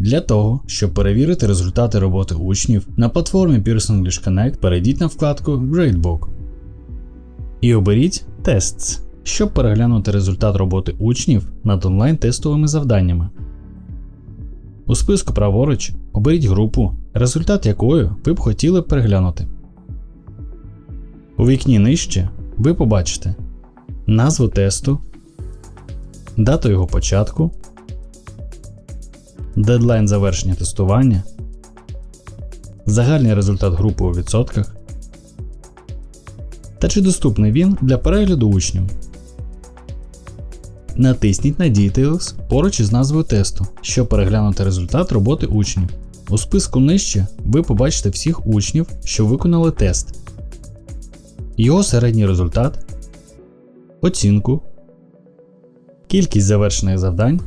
Для того, щоб перевірити результати роботи учнів, на платформі Pearson English Connect перейдіть на вкладку Gradebook і оберіть Tests, щоб переглянути результат роботи учнів над онлайн-тестовими завданнями. У списку праворуч оберіть групу, результат якої ви б хотіли переглянути. У вікні нижче ви побачите назву тесту, дату його початку, дедлайн завершення тестування, загальний результат групи у відсотках та чи доступний він для перегляду учнів. Натисніть на Details поруч із назвою тесту, щоб переглянути результат роботи учнів. У списку нижче ви побачите всіх учнів, що виконали тест, його середній результат, оцінку, кількість завершених завдань,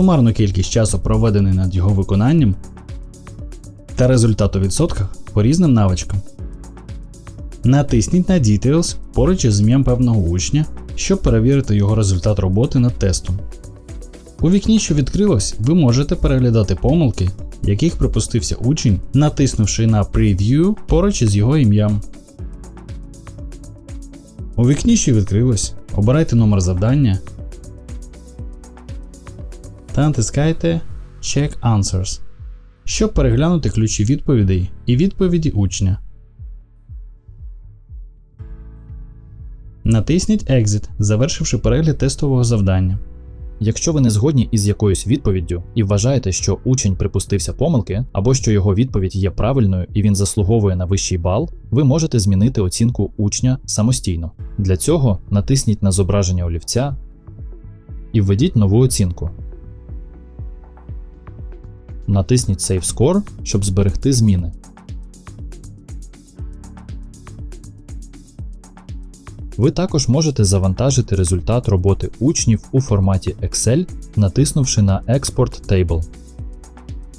сумарну кількість часу проведений над його виконанням та результат у відсотках по різним навичкам. Натисніть на Details поруч із ім'ям певного учня, щоб перевірити його результат роботи над тестом. У вікні, що відкрилось, ви можете переглядати помилки, яких припустився учень, натиснувши на Preview поруч із його ім'ям. У вікні, що відкрилось, обирайте номер завдання та натискайте Check Answers, щоб переглянути ключі відповідей і відповіді учня. Натисніть Exit, завершивши перегляд тестового завдання. Якщо ви не згодні із якоюсь відповіддю і вважаєте, що учень припустився помилки, або що його відповідь є правильною і він заслуговує на вищий бал, ви можете змінити оцінку учня самостійно. Для цього натисніть на зображення олівця і введіть нову оцінку. Натисніть Save Score, щоб зберегти зміни. Ви також можете завантажити результат роботи учнів у форматі Excel, натиснувши на Export Table.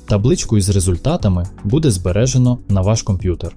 Табличку із результатами буде збережено на ваш комп'ютер.